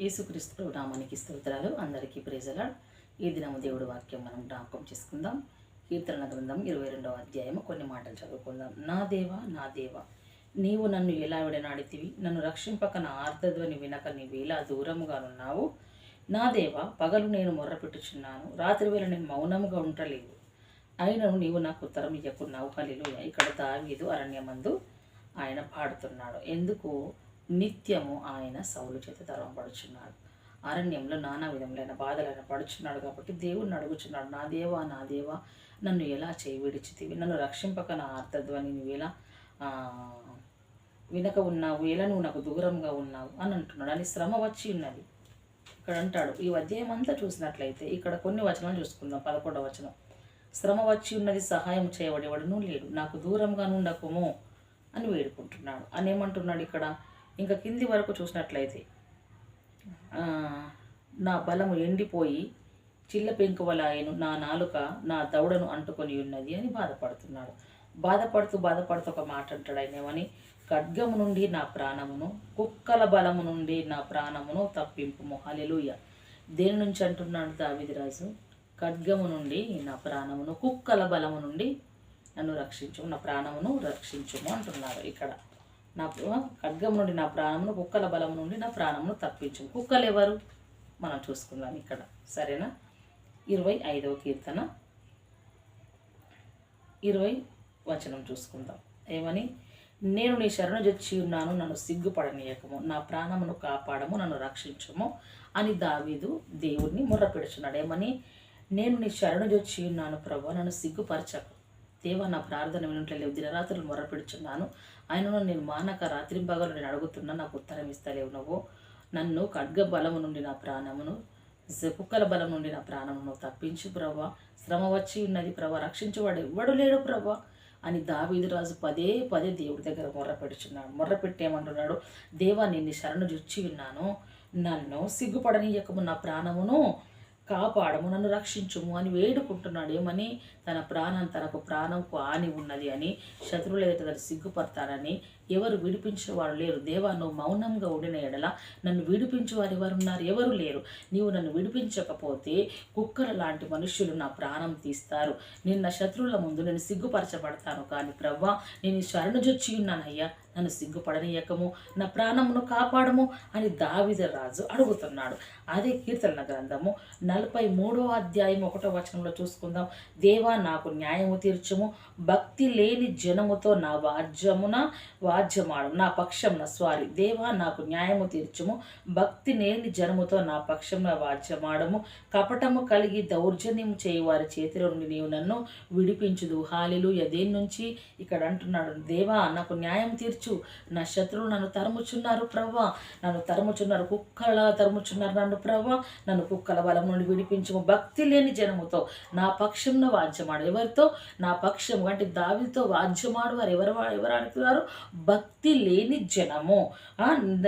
యేసుక్రీస్తు నామానికి స్తోత్రాలు. అందరికీ ప్రేజలా ఈ దినము దేవుడి వాక్యం మనం జ్ఞాపకం చేసుకుందాం. కీర్తన గ్రంథం ఇరవై రెండవ అధ్యాయము. కొన్ని మాటలు చదువుకుందాం. నా దేవ నా దేవ నీవు నన్ను ఎలా విడనాడితివి? నన్ను రక్షింపక నా ఆర్ధధ్వని వినక నీవేలా దూరముగానున్నావు నా దేవా పగలు నేను మొర్రపెట్టుచున్నాను రాత్రి వేళ నేను మౌనముగా ఉండలేవు. అయినను నీవు నాకు ఉత్తరం ఇయ్యకున్నావు. హలిలు ఇక్కడ దావీదు అరణ్యమందు ఆయన పాడుతున్నాడు. ఎందుకు? నిత్యము ఆయన సౌలు చేత తరవబడుచున్నాడు. అరణ్యంలో నానా విధములైన బాధలైన పడుచున్నాడు కాబట్టి దేవుణ్ణి అడుగుచున్నాడు నా దేవా నా దేవా నన్ను ఎలా చేయి విడిచితివి? నన్ను రక్షింపక నా అర్థధ్వని నువ్వు ఎలా వెనక వినక ఉన్నావు ఎలా నువ్వు నాకు దూరంగా ఉన్నావు? అని అంటున్నాడు. అని శ్రమ వచ్చి ఉన్నది. ఇక్కడ అంటాడు ఈ అధ్యాయం అంతా చూసినట్లయితే ఇక్కడ కొన్ని వచనాలు చూసుకుందాం పదకొండవ వచనం. శ్రమ వచ్చి ఉన్నది సహాయం చేయబడేవాడును లేడు నాకు దూరంగా నుండకుము అని వేడుకుంటున్నాడు. అని ఏమంటున్నాడు ఇక్కడ? ఇంకా కింది వరకు చూసినట్లయితే నా బలము ఎండిపోయి చిల్ల పెంకువలాయను నా నాలుక నా దౌడను అంటుకొని ఉన్నది అని బాధపడుతున్నాడు బాధపడుతూ బాధపడుతూ ఒక మాట అంటాడు ఆయనేమని ఖడ్గము నుండి నా ప్రాణమును కుక్కల బలము నుండి నా ప్రాణమును తప్పింపు హల్లెలూయా. దేని నుంచి అంటున్నాడు దావిదిరాజు ఖడ్గము నుండి నా ప్రాణమును కుక్కల బలము నుండి నన్ను రక్షించు నా ప్రాణమును రక్షించుము అంటున్నారు ఇక్కడ. నా ఖడ్గం నుండి నా ప్రాణమును కుక్కల బలం నుండి నా ప్రాణమును తప్పించు. కుక్కలు ఎవరు మనం చూసుకుందాం ఇక్కడ. సరేనా? ఇరవై ఐదవ కీర్తన. ఇరవై వచనం చూసుకుందాం. ఏమని? నేను నీ శరణు జొచ్చి ఉన్నాను నన్ను సిగ్గుపడనీయకము. నా ప్రాణమును కాపాడము నన్ను రక్షించము అని దావీదు దేవుడిని ముర్రపెడుచున్నాడు. ఏమని? నేను నీ శరణు జొచ్చి ఉన్నాను ప్రభు నన్ను సిగ్గుపరచకు. దేవ నా ప్రార్థన వినట్లేవు దినరాత్రులు మొర్రపెడుచున్నాను. ఆయనను నేను మానక రాత్రి పగలు నేను అడుగుతున్నా నాకు ఉత్తరం ఇస్తలేవు నువ్వు. నన్ను ఖడ్గ బలము నుండి నా ప్రాణమును కుక్కల బలం నుండి నా ప్రాణమును తప్పించు ప్రభా శ్రమ వచ్చి ఉన్నది ప్రభా రక్షించేవాడు ఎవ్వడు లేడు ప్రభా అని దావీదు రాజు పదే పదే దేవుడి దగ్గర మొర్రపెడుచున్నాడు పెడుచున్నాడు దేవా నిన్ను శరణు జొచ్చి విన్నాను నన్ను సిగ్గుపడనీయకము నా ప్రాణమును. కాపాడము నన్ను రక్షించుము అని వేడుకుంటున్నాడు. ఏమని? తన ప్రాణం తనకు ప్రాణంకు ఆని ఉన్నది అని శత్రువుల ఎదుట తను సిగ్గుపడతానని ఎవరు విడిపించేవారు లేరు. దేవా నువ్వు మౌనంగా ఉండిన ఎడల నన్ను విడిపించేవారు ఎవరు ఉన్నారు ఎవరు లేరు. నీవు నన్ను విడిపించకపోతే కుక్కల లాంటి మనుష్యులు నా ప్రాణం తీస్తారు. నిన్న శత్రువుల ముందు నేను సిగ్గుపరచబడతాను కానీ ప్రవ్వా నేను శరణుజొచ్చి శరణు జొచ్చి ఉన్నానయ్యా. నన్ను సిగ్గుపడనీయకము నా ప్రాణమును కాపాడము అని దావిద రాజు అడుగుతున్నాడు. అదే కీర్తన గ్రంథము నలభై మూడో అధ్యాయం ఒకటో వచనంలో చూసుకుందాం. దేవా నాకు న్యాయము తీర్చము. భక్తి లేని జనముతో నా వాద్యమున వాజ్యమాడు నా పక్షమున స్వారి. దేవా నాకు న్యాయము తీర్చము. భక్తి లేని జనముతో నా పక్షమున వాద్యమాడము కపటము కలిగి దౌర్జన్యం చేయవారి చేతిలో నుండి నీవు నన్ను విడిపించుదు హాలిలు దేని నుంచి? ఇక్కడ అంటున్నాడు. దేవా నాకు న్యాయం తీర్చు నా శత్రువులు నన్ను తరుముచున్నారు ప్రభా. నన్ను తరుముచున్నారు కుక్కల తరుముచున్నారు నన్ను ప్రభా. నన్ను కుక్కల బలం నుండి విడిపించము భక్తి లేని జనముతో. నా పక్షంను వాద్యమాడు ఎవరితో? నా పక్షం అంటే దావితో వాద్యమాడు వారు ఎవరు ఎవరు ఆడుతున్నారు? భక్తి లేని జనము.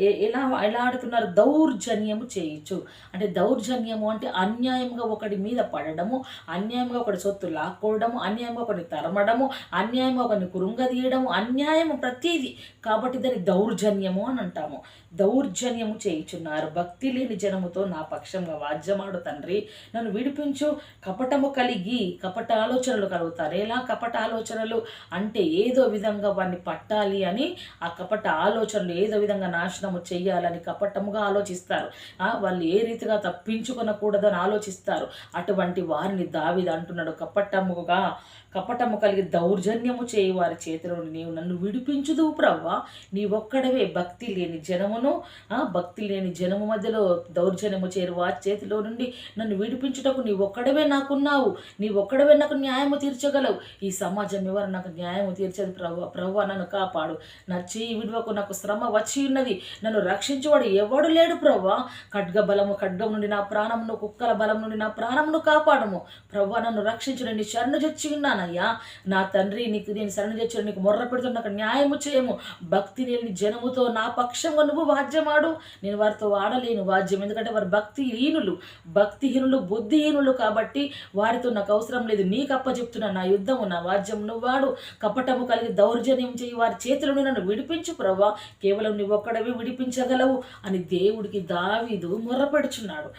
ఎలా ఎలా ఆడుతున్నారు? దౌర్జన్యము చేయొచ్చు అంటే దౌర్జన్యము అంటే అన్యాయంగా ఒకటి మీద పడడము అన్యాయంగా ఒకటి సొత్తు లాక్కోవడము అన్యాయంగా ఒకటి తరమడము అన్యాయంగా ఒకరిని కురుంగదీయడము అన్యాయము ప్రతీది కాబట్టి దాన్ని దౌర్జన్యము అని అంటాము. దౌర్జన్యము చేయుచున్నారు. భక్తి లేని జనముతో నా పక్షంగా వాద్యమాడు తండ్రి. నన్ను విడిపించు. కపటము కలిగి కపట ఆలోచనలు కలుగుతారు. ఎలా కపట ఆలోచనలు? అంటే ఏదో విధంగా వాడిని పట్టాలి అని ఆ కపట ఆలోచనలు ఏదో విధంగా నాశనము చేయాలని కపటముగా ఆలోచిస్తారు. వాళ్ళు ఏ రీతిగా తప్పించుకొనకూడదని ఆలోచిస్తారు. అటువంటి వారిని దావిది అంటున్నాడు కపటముగా. కపటము కలిగి దౌర్జన్యము చేయి వారి చేతిలో నీవు నన్ను విడిపించుదువు ప్రవ్వా. నీ ఒక్కడవే భక్తి లేని జనమును భక్తి లేని జనము మధ్యలో దౌర్జన్యము చేరు వారి చేతిలో నుండి నన్ను విడిపించుటకు నీ ఒక్కడవే నాకున్నావు. నీ ఒక్కడవే నాకు న్యాయము తీర్చగలవు. ఈ సమాజం ఎవరు నాకు న్యాయము తీర్చదు ప్రవ్వ. ప్రవ్వ నన్ను కాపాడు. నా చేయి విడువకు నాకు శ్రమ వచ్చి ఉన్నది. నన్ను రక్షించువాడు ఎవడు లేడు ప్రవ్వ. ఖడ్గ బలము ఖడ్గం నుండి నా ప్రాణమును కుక్కల బలం నుండి నా ప్రాణమును కాపాడము. ప్రవ్వ నన్ను రక్షించు నేను శరణు చచ్చి ఉన్నాను. అయ్యా నా తండ్రి నీకు నేను శరణ తెచ్చాను నీకు మొర్ర పెడుతున్న నాకు న్యాయము చేయము భక్తి లేని జనముతో నా పక్షంగా నువ్వు వాద్యమాడు. నేను వారితో వాడలేను వాద్యం ఎందుకంటే వారు భక్తిహీనులు. భక్తిహీనులు బుద్ధిహీనులు కాబట్టి వారితో నాకు అవసరం లేదు. నీకు అప్పచెప్తున్నా నా యుద్ధము నా వాద్యం నువ్వాడు. కపటము కలిగి దౌర్జన్యం చేయి వారి చేతులను నన్ను విడిపించు ప్రవ్వా కేవలం నువ్వు ఒక్కడవి విడిపించగలవు అని దేవుడికి దావీదు మొర్రపెడుచున్నాడు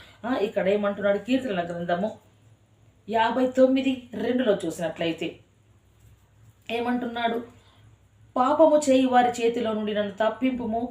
ఇక్కడ ఏమంటున్నాడు? కీర్తన గ్రంథము యాభై తొమ్మిది రెండులో చూసినట్లయితే. ఏమంటున్నాడు? పాపము చేయి వారి చేతిలో నుండి నన్ను తప్పింపుము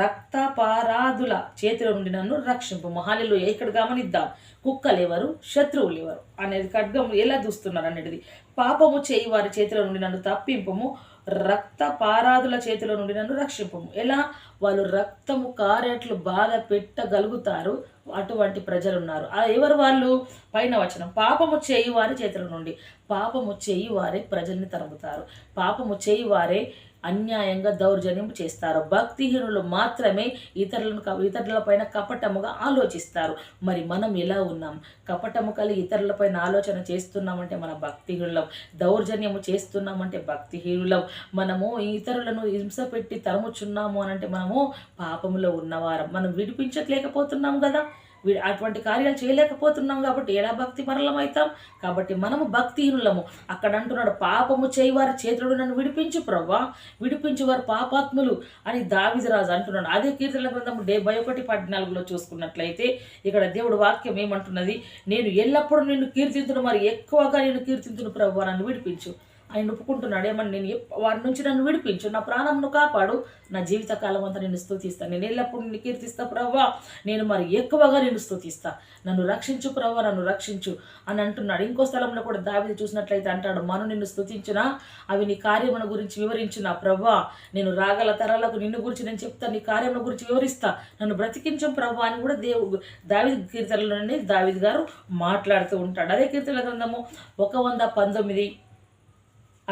రక్తపారాదుల చేతిలో నుండి నన్ను రక్షింపుము. హాలిలో ఇక్కడ గమనిద్దాం. కుక్కలేవరు శత్రువులు ఎవరు అనేది ఖడ్గం ఎలా చూస్తున్నారు అనేది పాపము చేయి వారి చేతిలో నుండి నన్ను తప్పింపుము రక్త పారాదుల చేతిలో నుండి నన్ను రక్షింపము. ఎలా? వాళ్ళు రక్తము కారేట్లు బాధ పెట్టగలుగుతారు. అటువంటి ప్రజలు ఉన్నారు ఆ ఎవరు వాళ్ళు? పైన వచనం. పాపము చేయి వారి చేతుల నుండి. పాపము చేయి వారే ప్రజల్ని తరుముతారు. పాపము చేయి వారే అన్యాయంగా దౌర్జన్యం చేస్తారు. భక్తిహీనులు మాత్రమే ఇతరులను ఇతరులపైన కపటముగా ఆలోచిస్తారు. మరి మనం ఎలా ఉన్నాం? కపటము కలిగి ఇతరులపైన ఆలోచన చేస్తున్నామంటే మన భక్తిహీనులం. దౌర్జన్యము చేస్తున్నామంటే భక్తిహీనులం. మనము ఇతరులను హింస పెట్టి తరుముచున్నాము అని అంటే మనము పాపములో ఉన్నవారం. మనం విడిపించట్లేకపోతున్నాం కదా? అటువంటి కార్యాలు చేయలేకపోతున్నాం కాబట్టి ఎలా భక్తి మరలమవుతాం కాబట్టి మనము భక్తిహీనులము. అక్కడ అంటున్నాడు పాపము చేయవారి చేతుడు నన్ను విడిపించు ప్రవ్వా విడిపించు వారు పాపాత్ములు అని దావిదరాజు అంటున్నాడు. అదే కీర్తన గ్రంథం డెబ్బై ఒకటి పద్నాలుగులో చూసుకున్నట్లయితే ఇక్కడ దేవుడు వాక్యం ఏమంటున్నది? నేను ఎల్లప్పుడూ నిన్ను కీర్తించును మరి ఎక్కువగా నేను కీర్తింతును ప్రభు నన్ను విడిపించు. ఆయన ఒప్పుకుంటున్నాడు. ఏమని? నేను వారి నుంచి నన్ను విడిపించు. నా ప్రాణంను కాపాడు. నా జీవిత కాలం అంతా నేను స్థుతిస్తాను నేను ఎల్లప్పుడూ నిన్ను కీర్తిస్తా ప్రవ్వా. నేను మరి ఎక్కువగా నేను స్తుతిస్తా. నన్ను రక్షించు ప్రవ్వా నన్ను రక్షించు అని అంటున్నాడు. ఇంకో స్థలంలో కూడా దావిది చూసినట్లయితే అంటాడు మను నిన్ను స్థుతించిన అవి నీ కార్యముల గురించి వివరించిన ప్రవ్వా. నేను రాగల తరాలకు నిన్ను గురించి నేను చెప్తాను నీ కార్యముల గురించి వివరిస్తా. నన్ను బ్రతికించు ప్రవ్వా అని కూడా దేవుడు దావిది కీర్తనలోనే దావిది గారు మాట్లాడుతూ ఉంటాడు. అదే కీర్తన గ్రంథము ఒక వంద పంతొమ్మిది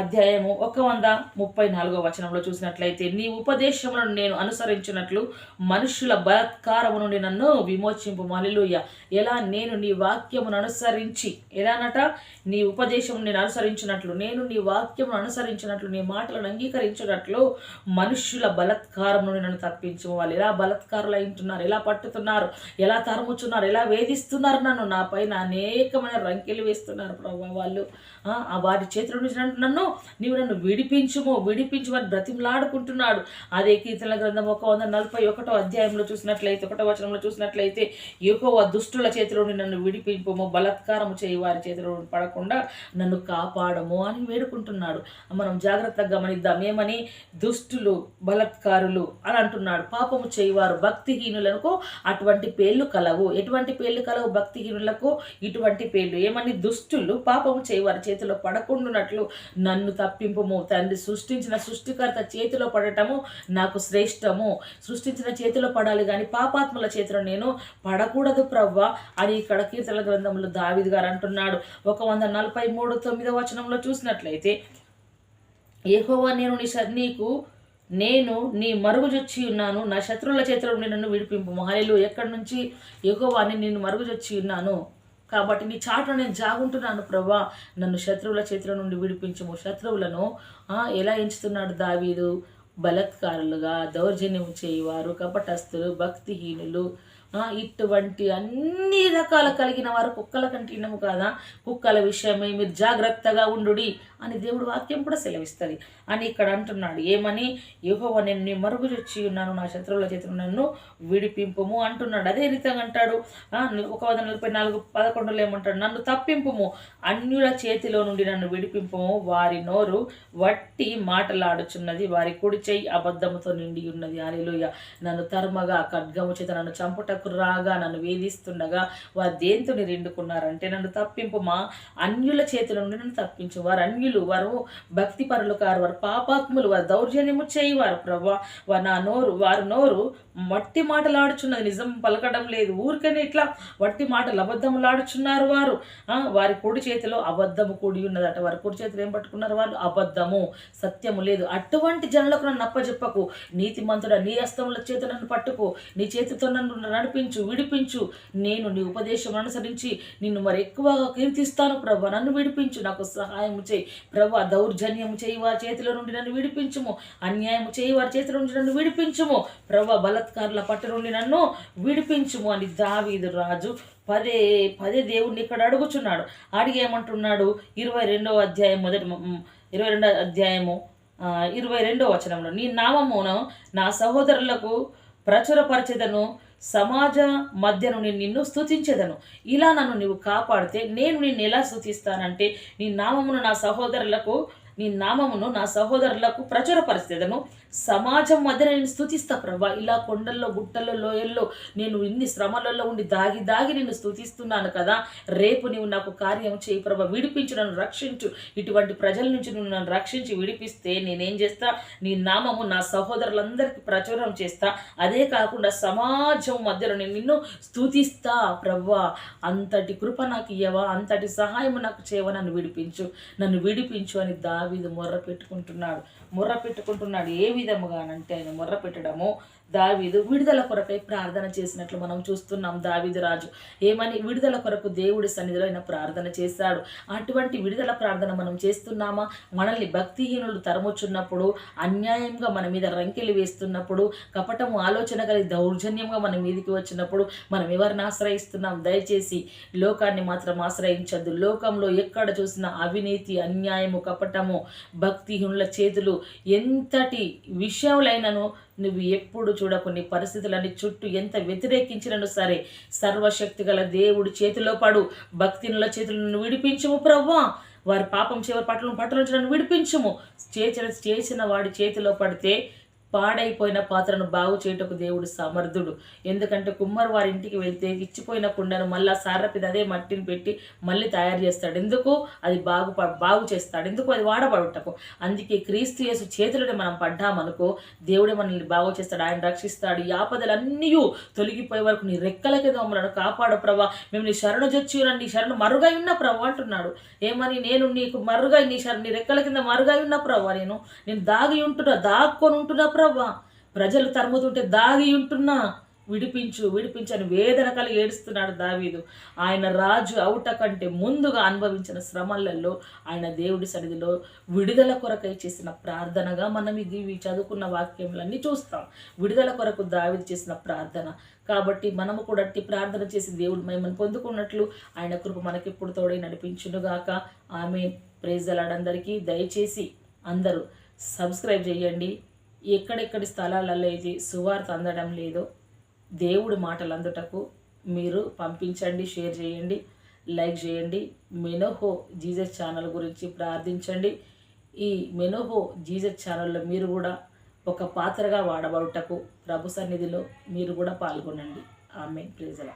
అధ్యాయము ఒక వంద ముప్పై నాలుగో వచనంలో చూసినట్లయితే నీ ఉపదేశములను నేను అనుసరించినట్లు మనుషుల బలత్కారము నుండి నన్ను విమోచింపు. మలిలుయ ఎలా? నేను నీ వాక్యమును అనుసరించి. ఎలానట నీ ఉపదేశం నేను అనుసరించినట్లు నేను నీ వాక్యమును అనుసరించినట్లు నీ మాటలను అంగీకరించినట్లు మనుష్యుల బలత్కారం నుండి నన్ను తప్పించు. వాళ్ళు ఎలా బలత్కారులు అయింటున్నారు ఎలా పట్టుతున్నారు? ఎలా తరుముచున్నారు? ఎలా వేధిస్తున్నారు నన్ను? నా పైన అనేకమైన రంకెలు వేస్తున్నారు ప్రభావ వాళ్ళు. ఆ, వారి చేతిలో నుంచి నన్ను నీవు నన్ను విడిపించుము విడిపించుమని బ్రతిమలాడుకుంటున్నాడు. అదే కీర్తన గ్రంథం ఒక వంద నలభై ఒకటో అధ్యాయంలో చూసినట్లయితే ఒకటో వచనంలో చూసినట్లయితే ఎక్కువ దుష్టుల చేతిలో నన్ను విడిపింపము బలత్కారము చేయి వారి చేతిలో పడకుండా నన్ను కాపాడము అని వేడుకుంటున్నాడు. మనం జాగ్రత్తగా గమనిద్దాం ఏమని? దుష్టులు బలత్కారులు అని అంటున్నాడు. పాపము చేయవారు భక్తిహీనులకు అటువంటి పేర్లు కలవు. ఎటువంటి పేర్లు కలవు? భక్తిహీనులకు ఇటువంటి పేర్లు. ఏమని? దుష్టులు పాపము చేయవారి చేతిలో పడకుండానట్లు నన్ను తప్పింపుము. తండ్రి సృష్టించిన సృష్టికర్త చేతిలో పడటము నాకు శ్రేష్టము. సృష్టించిన చేతిలో పడాలి కానీ పాపాత్మల చేతిలో నేను పడకూడదు ప్రవ్వ అని ఇక్కడ కీర్తన గ్రంథంలో దావిద్ గారు అంటున్నాడు. ఒక వంద నలభై మూడు తొమ్మిదో వచనంలో చూసినట్లయితే ఏహోవా నేను నీ నీకు నేను నీ మరుగుజొచ్చి ఉన్నాను. నా శత్రువుల చేతిలో నన్ను విడిపింపు మహలిలు ఎక్కడి నుంచి? యెహోవాని నేను మరుగుజొచ్చి ఉన్నాను. కాబట్టి నీ చాటును నేను జాగుంటున్నాను ప్రభా. నన్ను శత్రువుల చేతుల నుండి విడిపించము. శత్రువులను ఎలా ఎంచుతున్నాడు దావీదు? బలత్కారులుగా దౌర్జన్యం చేయవారు కపటస్తులు భక్తిహీనులు ఇటువంటి అన్ని రకాల కలిగిన వారు కుక్కల కంటే ఇనము కాదా? కుక్కల విషయమే మీరు జాగ్రత్తగా ఉండుడి అని దేవుడు వాక్యం కూడా సెలవిస్తుంది. అని ఇక్కడ అంటున్నాడు. ఏమని? యుహో నేను నీ మరుగు చొచ్చి ఉన్నాను నా శత్రువుల చేతులు నన్ను విడిపింపుము అంటున్నాడు. అదే రీతంగా అంటాడు. ఒక వంద నలభై నాలుగు పదకొండులో ఏమంటాడు? నన్ను తప్పింపుము. అన్యుల చేతిలో నుండి నన్ను విడిపింపుము. వారి నోరు వట్టి మాటలాడుచున్నది. వారి కుడి చెయ్యి అబద్ధముతో నిండి ఉన్నది. అనిలుయ నన్ను తరుమగా ఖడ్గము చేత నన్ను వద్దకు రాగా నన్ను వేధిస్తుండగా వారు దేంతో నిండుకున్నారంటే నన్ను తప్పింపు మా అన్యుల చేతుల నుండి నన్ను తప్పించు. వారు అన్యులు వారు భక్తి పరులు కారు వారు పాపాత్ములు వారు దౌర్జన్యము చేయువారు ప్రభా. వారు నా నోరు వారు నోరు మట్టి మాటలాడుచున్నది నిజం పలకడం లేదు. ఊరికనే ఇట్లా వట్టి మాటలు అబద్ధములాడుచున్నారు వారు. వారి కుడి చేతిలో అబద్ధము కూడి ఉన్నదట. వారి కుడి చేతిలో ఏం పట్టుకున్నారు వాళ్ళు? అబద్ధము. సత్యము లేదు. అటువంటి జనులకు నన్ను అప్పచెప్పకు నీతిమంతుడ నీ హస్తముల చేత నన్ను పట్టుకో. నీ చేతితో నన్ను నడిపి నడిపించు విడిపించు. నేను నీ ఉపదేశం అనుసరించి నిన్ను మరి ఎక్కువగా కీర్తిస్తాను ప్రభు. నన్ను విడిపించు నాకు సహాయం చేయి. ప్రభు దౌర్జన్యం చేయి వారి చేతిలో నుండి నన్ను విడిపించుము. అన్యాయం చేయి వారి చేతిలో నుండి నన్ను విడిపించుము. ప్రభు బలత్కారుల పట్టు నుండి నన్ను విడిపించుము అని దావీదు రాజు పదే పదే దేవుణ్ణి ఇక్కడ అడుగుచున్నాడు. అడిగేమంటున్నాడు? ఇరవై రెండవ అధ్యాయం మొదటి ఇరవై రెండవ అధ్యాయము ఇరవై రెండవ వచనంలో నీ నామమును నా సహోదరులకు ప్రచురపరచదను సమాజ మధ్యను నేను నిన్ను స్తుతించెదను. ఇలా నన్ను నీవు కాపాడితే నేను నిన్ను ఎలా స్థుతిస్తానంటే నీ నామమును నా సహోదరులకు నీ నామమును నా సహోదరులకు ప్రచురపరిచేదను. సమాజం మధ్య నేను స్తుతిస్తా ప్రభా. ఇలా కొండల్లో గుట్టల్లో లోయల్లో నేను ఇన్ని శ్రమలలో ఉండి దాగి దాగి నేను స్తుతిస్తున్నాను కదా. రేపు నీవు నాకు కార్యం చేయి ప్రభా. విడిపించు నన్ను రక్షించు. ఇటువంటి ప్రజల నుంచి నువ్వు నన్ను రక్షించి విడిపిస్తే నేనేం చేస్తా? నీ నామము నా సహోదరులందరికీ ప్రచురం చేస్తా. అదే కాకుండా సమాజం మధ్యలో నేను నిన్ను స్థుతిస్తా ప్రభా. అంతటి కృప నాకు ఇయ్యవా? అంతటి సహాయం నాకు చేయవా? నన్ను విడిపించు. నన్ను విడిపించు అని దావీదు మొర్ర పెట్టుకుంటున్నాడు. మొర్ర పెట్టుకుంటున్నాడు. ఏమి విధముగానంటే ఆయన మొర్ర పెట్టడము దావీదు విడుదల కొరకై ప్రార్థన చేసినట్లు మనం చూస్తున్నాం. దావీదు రాజు ఏమని విడుదల కొరకు దేవుడి సన్నిధిలో ఆయన ప్రార్థన చేశాడు. అటువంటి విడుదల ప్రార్థన మనం చేస్తున్నామా? మనల్ని భక్తిహీనులు తరముచున్నప్పుడు అన్యాయంగా మన మీద రంకెలు వేస్తున్నప్పుడు కపటము ఆలోచన కలిగి దౌర్జన్యంగా మన మీదికి వచ్చినప్పుడు మనం ఎవరిని ఆశ్రయిస్తున్నాం? దయచేసి లోకాన్ని మాత్రం ఆశ్రయించద్దు. లోకంలో ఎక్కడ చూసినా అవినీతి అన్యాయము కపటము భక్తిహీనుల చేతులు ఎంతటి విషయంలైనను నువ్వు ఎప్పుడు చూడ కొన్ని పరిస్థితులన్నీ చుట్టూ ఎంత వ్యతిరేకించినను సరే సర్వశక్తి గల దేవుడి చేతిలో పడు భక్తినుల చేతులను విడిపించుము ప్రవ్వా. వారి పాపం చివరి పట్ల పట్ల నుంచి నన్ను విడిపించుము. చేసిన చేసిన వాడి చేతిలో పడితే పాడైపోయిన పాత్రను బాగు చేయుటకు దేవుడు సమర్థుడు. ఎందుకంటే కుమ్మరి వారి ఇంటికి వెళ్తే ఇచ్చిపోయిన కుండను మళ్ళా సారపిది అదే మట్టిని పెట్టి మళ్ళీ తయారు చేస్తాడు. ఎందుకు? అది బాగు బాగు చేస్తాడు. ఎందుకు? అది వాడబడుటకు. అందుకే క్రీస్తు యేసు చేతులని మనం పడ్డామనుకో దేవుడే మనల్ని బాగు చేస్తాడు. ఆయన రక్షిస్తాడు. ఈ ఆపదలన్నీ తొలగిపోయే వరకు నీ రెక్కల కింద మమ్మల్ని కాపాడు ప్రభా. మేము నీ శరణు జొచ్చి నీ శరణు మరుగై ఉన్న ప్రభా అంటున్నాడు. ఏమని నేను నీకు మరుగై నీ శరణు నీ రెక్కల కింద మరుగై ఉన్న ప్రభా నేను? నేను దాగి ఉంటున్నా దాక్కొని ఉంటున్నా ప్రభా ప్రజలు తరుముతుంటే దాగి ఉంటున్నా. విడిపించు విడిపించని వేదన కలిగి ఏడుస్తున్నాడు దావీదు. ఆయన రాజు అవుట కంటే ముందుగా అనుభవించిన శ్రమలలో ఆయన దేవుడి సన్నిధిలో విడుదల కొరకై చేసిన ప్రార్థనగా మనం ఇది చదువుకున్న వాక్యములన్నీ చూస్తాం. విడుదల కొరకు దావీదు చేసిన ప్రార్థన. కాబట్టి మనము కూడా అట్టి ప్రార్థన చేసి దేవుడు మిమ్మల్ని పొందుకున్నట్లు ఆయన కృప మనకిప్పుడు తోడై నడిపించునుగాక. ఆమె ప్రేజలాడందరికీ దయచేసి అందరూ సబ్స్క్రైబ్ చేయండి. ఎక్కడెక్కడి స్థలాలలో ఇది సువార్త అందడం లేదో దేవుడి మాటలు అందుటకు మీరు పంపించండి షేర్ చేయండి లైక్ చేయండి. మెనోహో జీజస్ ఛానల్ గురించి ప్రార్థించండి. ఈ మెనోహో జీజస్ ఛానల్లో మీరు కూడా ఒక పాత్రగా వాడబడుటకు ప్రభు సన్నిధిలో మీరు కూడా పాల్గొనండి. ఆమె ప్రేజల